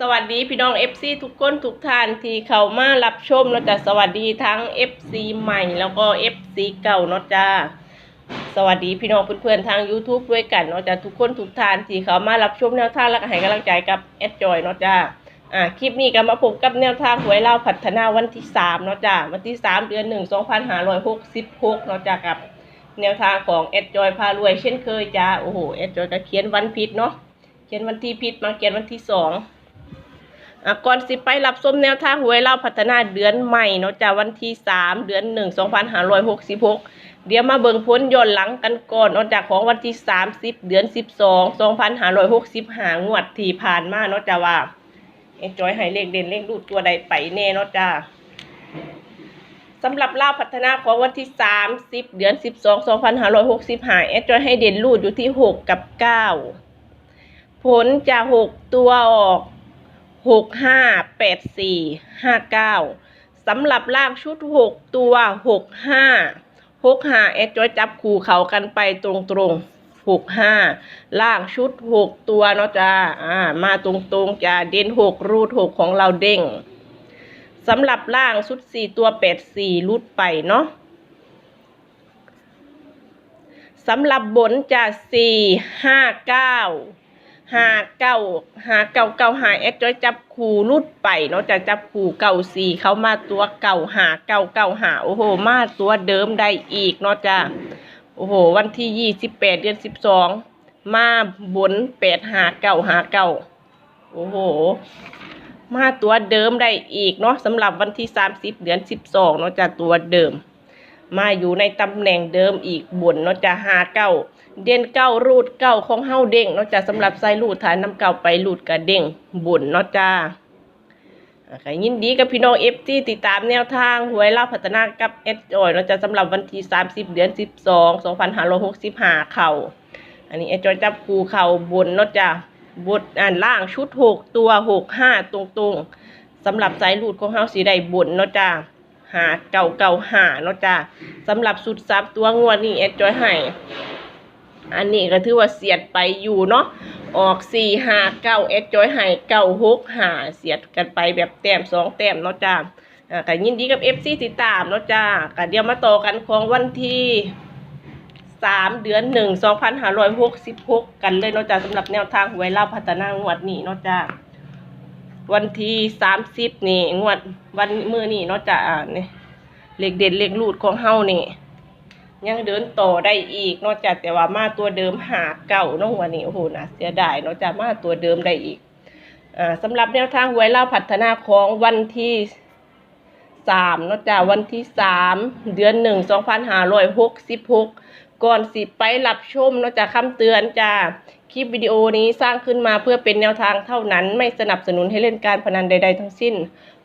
สวัสดีพี่น้อง FC ทุกคนทุกท่านที่เข้ามารับชมเนาะจ้ะสวัสดีทั้ง FC ใหม่แล้วก็ FC เก่าเนาะจ้าสวัสดีพี่น้องเพื่อนๆทาง YouTube ด้วยกันเนาะจ้ะทุกคนทุกท่านที่เข้ามารับชมแนวทางและก็ให้กำลังใจกับแอดจอยเนาะจ้าอ่าคลิปนี้ก็มาพบกับแนวทางหวยเล่าพัฒนาวันที่3เนาะจ้าวันที่3เดือน1 2566เนาะจ้ากับ แนวทางของแอดจอยพารวยเช่นเคยจ้าโอ้โหแอดจอยก็เขียนวันผิดเนาะเขียนวันที่ผิดมาเขียนวันที่สอง ก่อนสิไปรับชมแนวทางหวยเล่าพัฒนาเดือนใหม่เนาะจ้าวันที่สามเดือนหนึ่งสองพันห้าร้อยหกสิบหกเดี๋ยวมาเบิ่งพ้นย้อนหลังกันก่อนเนาะจากของวันที่สามสิบเดือนสิบสองสองพันห้าร้อยหกสิบห้างวดที่ผ่านมาเนาะจ้าว่าเอ็นจอยให้เลขเด่นเลขรูดตัวใดไปแน่เนาะจ้าสำหรับเล่าพัฒนาของวันที่สามสิบเดือนสิบสองสองพันห้าร้อยหกสิบห้าเอ็นจอยให้เด่นรูดอยู่ที่หกกับเก้าผลจะหกตัวออก หกห้าแปดสี่ห้าเก้าสำหรับล่างชุดหกตัวหกห้าหกห้าแอดจอยจับคู่เขากันไปตรงตรงหกห้าล่างชุดหกตัวเนาะจ้าอ่ามาตรงตรงจ้าเด่นหกรูดหกของเราเด้งสำหรับล่างชุดสี่ตัวแปดสี่รูดไปเนาะสำหรับบนจะสี่ห้าเก้า หาเก้าหาเก้าเก้าหาเอสจอยจับคู่รุดไปเนาะจะจับคู่เก่าสี่เขามาตัวเก่าหาเก้าเก้าหาโอ้โห มาตัวเดิมได้อีกเนาะจ้ะโอ้โห วันที่ยี่สิบแปดเดือนสิบสองมาบนแปดหาเก้าหาเก้าโอ้โห มาตัวเดิมได้อีกเนาะสำหรับวันที่สามสิบเดือนสิบสองเนาะจ้ะตัวเดิม มาอยู่ในตำแหน่งเดิมอีกบนเนาะจะหาเก้าเด่นเก้ารูดเก้าของเฮาเด้งเนาะจะสำหรับใส่รูดฐานน้ำเก่าไปรูดกระเด้งบนเนาะจ้าอะยินดีกับพี่น้องเอฟที่ติดตามแนวทางหวยเล่าพัฒนากับเอสจอยเนาะจะสำหรับวันที่สามสิบเดือนสิบสองสองพันห้าร้อยหกสิบห้าเข่า อันนี้เอสจอยจับคูเข่าบนเนาะจ้าบนอ่านล่างชุดหกตัวหกห้าตรงๆสำหรับสายรูดของเฮาสีได้บนเนาะจ้า หาเก่าเก่าหาเนาะจ้าสำหรับสุดซับตัวงวดนี้เอ็ดจอยให้อันนี้ก็ถือว่าเสียดไปอยู่เนาะออกสี่หาเก้าเอ็ดจอยให้เก้าหกหาเสียดกันไปแบบแต้มสองแต้มเนาะจ้าอ่าก็ยินดีกับเอฟซีติดตามเนาะจ้าก็เดี๋ยวมาต่อกันของวันที่สามเดือนหนึ่งสองพันห้าร้อยหกสิบหกกันเลยเนาะจ้าสำหรับแนวทางหวยเล่าพัฒนางวดนี้เนาะจ้า วันที่สามสิบนี่งวดวันมือนี่เนาะจ้ะอ่านี่เลขเด่นเลขรูดของเฮานี่ยังเดินต่อได้อีกเนาะจ้ะแต่ว่ามาตัวเดิมหาเก่าเนาะวันนี้โอ้โหนะเสียดายเนาะจ้ะมาตัวเดิมได้อีกอ่าสำหรับแนวทางหวยเล่าพัฒนาของวันที่สามเนาะจ้ะวันที่สามเดือนหนึ่งสองพันห้าร้อยหกสิบหกก่อนสิไปรับชมเนาะจ้ะคำเตือนจ้า คลิปวิดีโอนี้สร้างขึ้นมาเพื่อเป็นแนวทางเท่านั้น ไม่สนับสนุนให้เล่นการพนันใด ๆ ทั้งสิ้น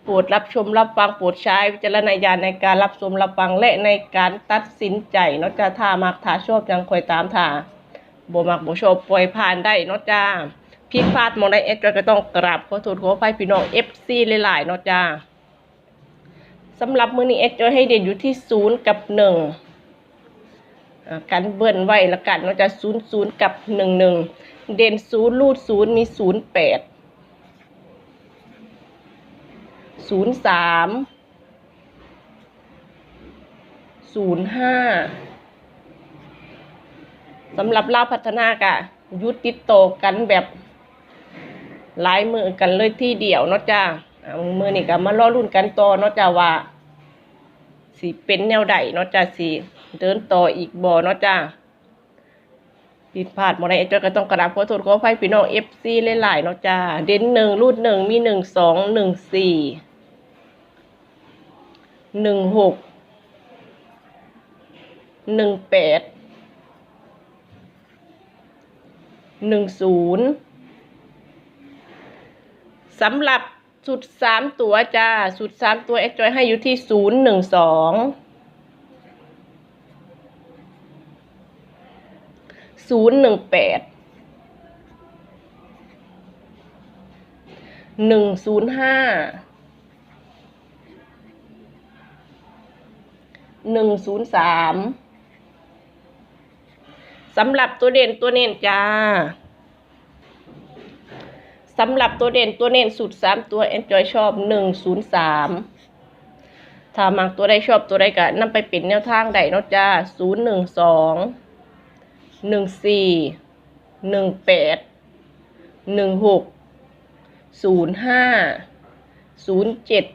โปรดรับชมรับฟังโปรดใช้วิจารณญาณในการรับชมรับฟังและในการตัดสินใจเนาะจ้าถ้ามักถ้าชอบจังคอยตามท่าบ่มักบ่ชอบปล่อยผ่านได้เนาะจ้าผิดพลาดมองใดเอสก็ต้องกราบขอโทษขออภัยพี่น้อง FC หลายๆเนาะจ้าสำหรับมือนี้เอสจะให้เด่นอยู่ที่ศูนย์กับหนึ่ง อ่ากันเบิ้นไว้ละกันเนาจะศูนย์ศูนย์กับหนึ่งหนึ่งเด่นศูนย์รูดศูนย์มีศูนย์แปดศูนย์สามศูนย์ห้าสำหรับเล่าพัฒนากะยุติดโตกันแบบหลายมือกันเลยที่เดียวเนาะจ้ามือนี่ก็มาล่อรุ่นกันต่อเนาะจ้าว่าสิเป็นแนวใดเนาะจ้าสิ เดินต่ออีกบ่เนาะจ้าผิดพลาดหมดเลยเจ้าก็ต้องกราบขอโทษขออภัยพี่น้องเอฟซีหลายๆเนาะจ้าเด่นหนึ่งรูดหนึ่งมีหนึ่งสองหนึ่งสี่หนึ่งหกหนึ่งแปดหนึ่งศูนย์สำหรับสุดสามตัวจ้าสุดสามตัวเอ็กจอยให้อยู่ที่ศูนย์หนึ่งสอง ศูนย์หนึ่งแปดหนึ่งศูนย์ห้าหนึ่งศูนย์สามสำหรับตัวเด่นตัวเน้นจ้าสำหรับตัวเด่นตัวเน้นสุดสามตัวแอนจอยชอบหนึ่งศูนย์สามถ้ามักตัวใดชอบตัวใดก็นำไปป็นแนวทางใดเนาะจ้าศูนย์หนึ่งสอง หนึ่งสี่หนึ่งแปดหนึ่งหกศูนย์ห้าศูนย์เจ็ด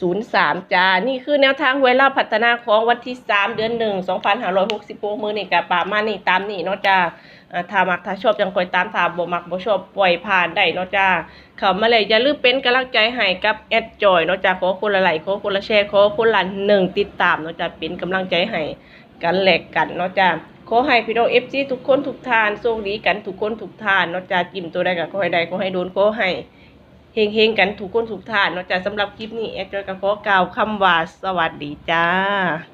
ศูนย์สามจ้า นี่คือแนวทางหวยล่าพัฒนาของวันที่สามเดือนหนึ่งสองพันห้าร้อยหกสิบหกมือนี่กับป่ามานี่ตามนี่เนาะจ้าถ้ามักถ้าชอบจังคอยตามถ้าบ่มักบ่ชอบปล่อยผ่านได้เนาะจ้าเข้ามาเลยอย่าลืมเป็นกำลังใจให้กับแอดจอยเนาะจ้าขอคนละไหลค์ขอคนละแชร์ขอคนละหนึ่งติดตามเนาะจ้าเป็นกำลังใจให้ กันแหลกกันเนาะจ้าขอให้พี่น้อง FC ทุกคนทุกทานโชคดีกันทุกคนทุกทานเนาะจ้าจิ้มตัวใดกับขอให้ใดขอให้โดนขอให้เฮงเฮงกันทุกคนทุกทานเนาะจ้าสำหรับคลิปนี้แอดจอยก็ขอกล่าวคำว่าสวัสดีจ้า